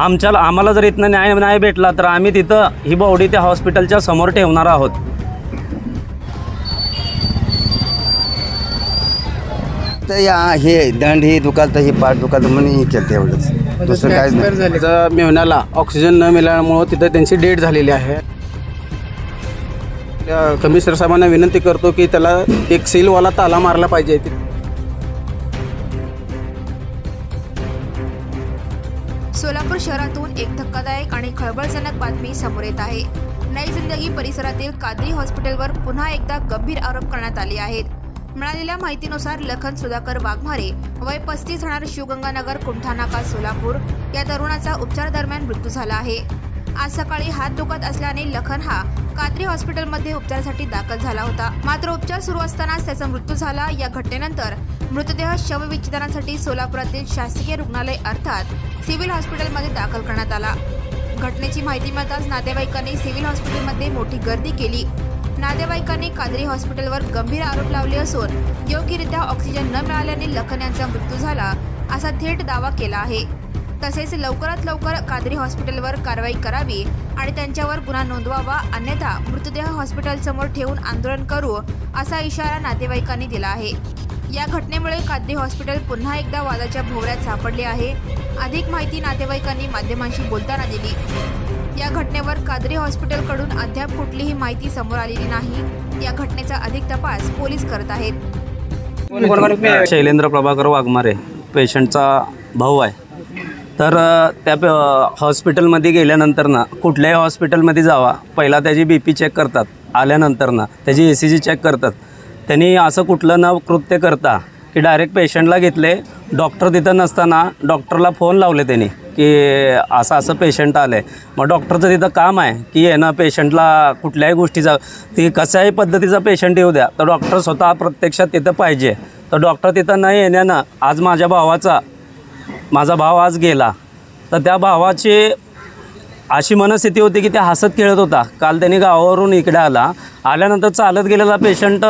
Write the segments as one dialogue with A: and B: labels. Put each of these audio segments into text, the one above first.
A: आमच्या आम्हाला जर इथनं न्याय नाही भेटला तर आम्ही तिथं ही बॉडी त्या हॉस्पिटलच्या समोर ठेवणार आहोत.
B: तर या हे दंड हे दुखालतं हे पाठ दुखालतं म्हणून हे केलं एवढंच दुसरं काय नाही.
C: मेहण्याला ऑक्सिजन न मिळाल्यामुळं तिथं त्यांची डेट झालेली आहे. त्या कमिशनर साहेबांना विनंती करतो की त्याला एक सीलवाला ताला मारला पाहिजे.
D: सोलापूर शहरातून एक धक्कादायक आणि खळबळजनक बातमी समोर येत आहे. नई जिंदगी परिसरातील कादरी हॉस्पिटलवर पुन्हा एकदा गंभीर आरोप करण्यात आले आहेत. मिळालेल्या माहितीनुसार लखन सुधाकर वाघमारे वय पस्तीस राहणार शिवगंगानगर कुंठानाका सोलापूर या तरुणाचा उपचार दरम्यान मृत्यू झाला आहे. आज सकाळी हात दुखत असल्याने लखन हा कात्री हॉस्पिटलमध्ये उपचारासाठी दाखल झाला होता. मात्र उपचार सुरू असतानाच त्याचा मृत्यू झाला. या घटनेनंतर मृतदेह शवविच्छेदनासाठी सोलापुरातील शासकीय रुग्णालय अर्थात सिव्हिल हॉस्पिटलमध्ये दाखल करण्यात आला. घटनेची माहिती मिळताच नातेवाईकांनी सिव्हिल हॉस्पिटलमध्ये मोठी गर्दी केली. नातेवाईकांनी कादरी हॉस्पिटलवर गंभीर आरोप लावले असून योग्यरित्या ऑक्सिजन न मिळाल्याने लखन यांचा मृत्यू झाला असा थेट दावा केला आहे. तसेच लवकरात लवकर कादरी हॉस्पिटलवर कारवाई करावी आणि त्यांच्यावर गुन्हा नोंदवावा अन्यथा मृतदेह हॉस्पिटलसमोर ठेवून आंदोलन करू असा इशारा नातेवाईकांनी दिला आहे. या घटनेमुळे कादरी हॉस्पिटल पुन्हा एकदा वादाच्या भोवऱ्यात सापडले आहे अधिक माहिती नातेवाईकांनी माध्यमांशी बोलताना दिली. या घटनेवर कादरी हॉस्पिटलकडून अद्याप कुठलीही माहिती समोर आलेली नाही. या घटनेचा अधिक तपास पोलीस करत आहेत.
A: शैलेंद्र प्रभाकर वाघमारे पेशंटचा भाऊ आहे. तर त्या प हॉस्पिटलमध्ये गेल्यानंतर ना कुठल्याही हॉस्पिटलमध्ये जावा. पहिला त्याची बी पी चेक करतात. आल्यानंतर ना त्याची ए सी जी चेक करतात. त्यांनी असं कुठलं न कृत्य करता की डायरेक्ट पेशंटला घेतले डॉक्टर तिथं नसताना डॉक्टरला फोन लावले त्यांनी की असं असं पेशंट आलं आहे मग डॉक्टरचं तिथं काम आहे की येणं पेशंटला कुठल्याही गोष्टीचा ती कशाही पद्धतीचा पेशंट येऊ द्या. तर डॉक्टर स्वतः प्रत्यक्षात तिथं पाहिजे. तर डॉक्टर तिथं नाही येण्यानं आज माझ्या भावाचा माझा भाव आज गेला. तर त्या भावाची अशी मनस्थिती होती की ते हसत खेळत होता. काल त्यांनी गावावरून इकडे आला. आल्यानंतर चालत गेलेला पेशंट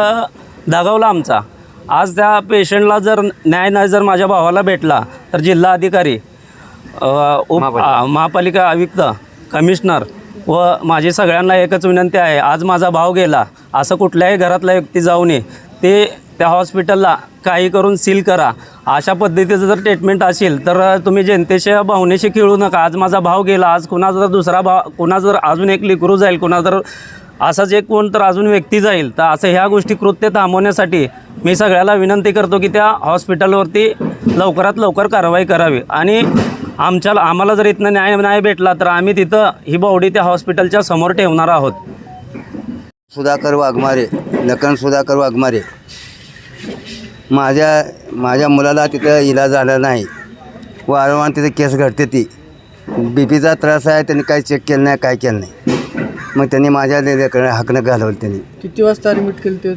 A: दगावला आमचा. आज त्या पेशंटला जर न्याय नाही जर माझ्या भावाला भेटला तर जिल्हा अधिकारी उप महापालिका. आयुक्त कमिशनर व माझी सगळ्यांना एकच विनंती आहे. आज माझा भाव गेला. असं कुठल्याही घरातला व्यक्ती जाऊ नये. ते त्या हॉस्पिटलला काही करून सील करा. अशा पद्धतीचं जर ट्रीटमेंट असेल तर तुम्ही जनतेच्या भावनेशी खेळू नका. आज माझा भाव गेला आज कुणाचा जर दुसरा भाव कुणा जर अजून एक लिकरू जाईल कुणा जर असाच एक कोण तर अजून व्यक्ती जाईल तर असं ह्या गोष्टी कृत्य थांबवण्यासाठी मी सगळ्याला विनंती करतो की त्या हॉस्पिटलवरती लवकरात लवकर कारवाई करावी. आणि आमच्या आम्हाला जर इथनं न्याय नाही भेटला तर आम्ही तिथं ही बॉडी त्या हॉस्पिटलच्या समोर ठेवणार आहोत.
B: सुधाकर वाघमारे लखन सुधाकर वाघमारे. माझ्या माझ्या मुलाला तिथं इलाज झाला नाही. वारंवार तिथे केस घडते ती. बी पीचा त्रास आहे त्यांनी काही चेक केलं नाही काय केलं नाही. मग त्यांनी माझ्या लेकरं हाकणं घालवलं त्यांनी.
C: किती वाजता ॲडमिट केलं ते?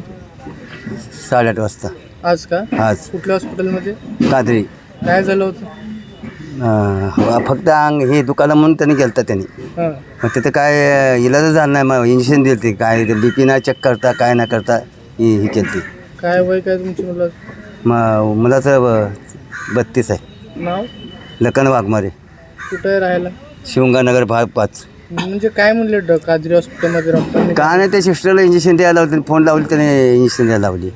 B: साडेआठ वाजता.
C: आज का?
B: आज.
C: कुठल्या हॉस्पिटलमध्ये
B: कादरी.
C: काय झालं होतं?
B: अं, फक्त अंग हे दुखालं म्हणून त्यांनी गेलं त्यांनी.
C: हां.
B: मग तिथं काय इलाजच झालं नाही मग इंजेक्शन दिली ती काय बी पी नाही चेक करता काय नाही करता ही ही केली ती
C: काय वय काय तुमच्या मुलं?
B: मग मुलाचं ब- बत्तीस आहे.
C: नाव?
B: लखन वाघमारे.
C: कुठं आहे राहायला?
B: शिवंगानगर भाग पाच.
C: म्हणजे काय म्हणले ड कादरी हॉस्पिटलमध्ये डॉक्टरने
B: का नाही त्या सिस्टरला इंजेक्शन द्यायला लावलं फोन लावली त्याने इंजेक्शन द्यायला लावली.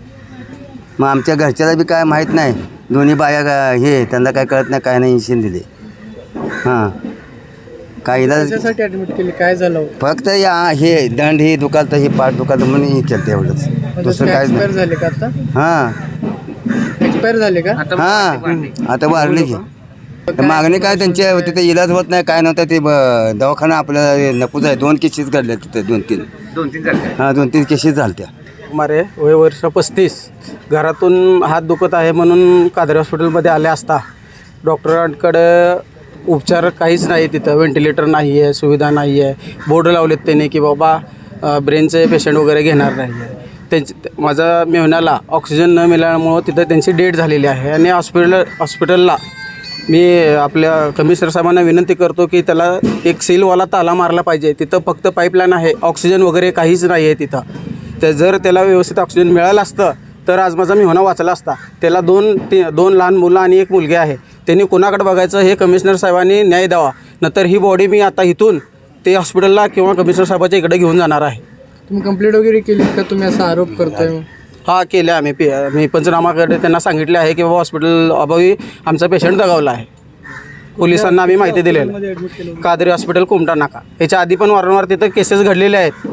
B: मग आमच्या घरच्याला बी काय माहीत नाही. दोन्ही बाया गा- हे त्यांना काय कळत नाही काय नाही इंजेक्शन दिले. हां. काय इलाज?
C: कशासाठी ॲडमिट केली? काय झालं? होतं
B: फक्त या हे दंड हे दुखालतं हे पाठ दुखालतं म्हणून हे केलं एवढंच. दुसरं काय
C: एक्सपायर झाले का आता?
B: हां.
C: एक्सपायर झाले का?
B: हां. आता वारले की तर मागणी काय त्यांच्या तिथे इलाज होत नाही काय नव्हतं ते ब- दवाखाना आपल्याला नकोच आहे. दोन केसेस घडल्या तिथे दोन तीन. दोन तीन हां दोन तीन केसेस झाल्या
C: मारे वय वर्ष पस्तीस. घरातून हात दुखत आहे म्हणून कादरी हॉस्पिटलमध्ये आले असता. डॉक्टरांकडे उपचार काहीच नाही तिथं. व्हेंटिलेटर नाही आहे सुविधा नाही आहे बोर्ड लावलेत त्यांनी की बाबा ब्रेनचे पेशंट वगैरे घेणार नाही आहे त्यांचे माझा मेहण्याला ऑक्सिजन न मिळाल्यामुळं तिथं त्यांची डेट झालेली आहे. आणि हॉस्पिटल हॉस्पिटलला मी आपल्या कमिशनर साहेबांना विनंती करतो की त्याला एक सीलवाला ताला मारला पाहिजे. तिथं फक्त पाईपलाईन आहे ऑक्सिजन वगैरे काहीच नाही आहे तिथं. तर जर त्याला व्यवस्थित ऑक्सिजन मिळालं असतं तर आज माझा मिहोना वाचला असता. त्याला दोन ती दोन लहान मुलं आणि एक मुलगी आहे. त्यांनी कोणाकडे बघायचं हे कमिशनर साहेबांनी न्याय द्यावा. नंतर ही बॉडी मी आता इथून ते हॉस्पिटलला किंवा कमिशनर साहेबाच्या इकडे घेऊन जाणार आहे.
E: तुम्ही कंप्लीट वगैरे केली का? तुम्ही असा आरोप करताय?
C: हा केले आम्ही. पे मी पंचनामाकडे त्यांना सांगितले आहे की बाबा हॉस्पिटल अभावी आमचा पेशंट दगावला आहे. पोलिसांना आम्ही माहिती दिलेली आहे. कादरी हॉस्पिटल कुमटा नाका. याच्या आधी पण वारंवार तिथं केसेस घडलेले आहेत.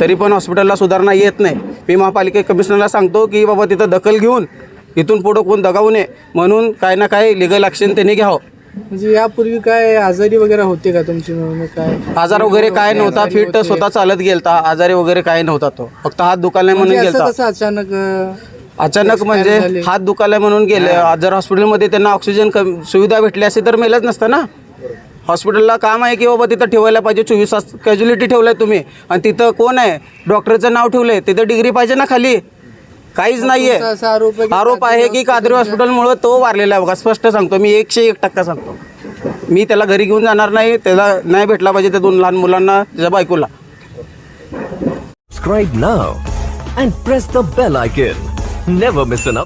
C: तरी पण हॉस्पिटलला सुधारणा येत नाही. मी महापालिका कमिशनरला सांगतो की बाबा तिथं दखल घेऊन इथून पुढं कोण दगावू नये. म्हणून काय ना काय लिगल ॲक्शन त्यांनी घ्यावं.
E: म्हणजे यापूर्वी काय आजारी वगैरे होते का तुमची मिळून काय?
C: आजार वगैरे काय नव्हता. फिट स्वतः चालत गेलता. आजारी वगैरे काय नव्हता तो. फक्त हात दुखायला म्हणून
E: म्हणजे
C: गेलता.
E: असं कसं अचानक अं,
C: अचानक म्हणजे हात दुखायला म्हणून गेले. जर हॉस्पिटलमध्ये त्यांना ऑक्सिजन कम सुविधा भेटली असती तर मेलच नसतं ना? हॉस्पिटलला काम आहे की बाबा तिथं ठेवायला पाहिजे? चोवीस तास कॅज्युलिटी ठेवलं तुम्ही. आणि तिथं कोण आहे? डॉक्टरचं नाव ठेवलंय. तिथं डिग्री पाहिजे ना खाली? काहीच नाही
E: तुमचा असा आरोप आहे
C: आहे
E: की
C: आरोप आहे की कादरी हॉस्पिटलमुळं तो वारलेला आहे बघा स्पष्ट सांगतो मी एकशे एक टक्का सांगतो मी त्याला घरी घेऊन जाणार नाही त्याला नाही भेटला पाहिजे त्या दोन लहान मुलांना त्याच्या बायकोला
F: Subscribe now and press the bell icon. Never miss an update.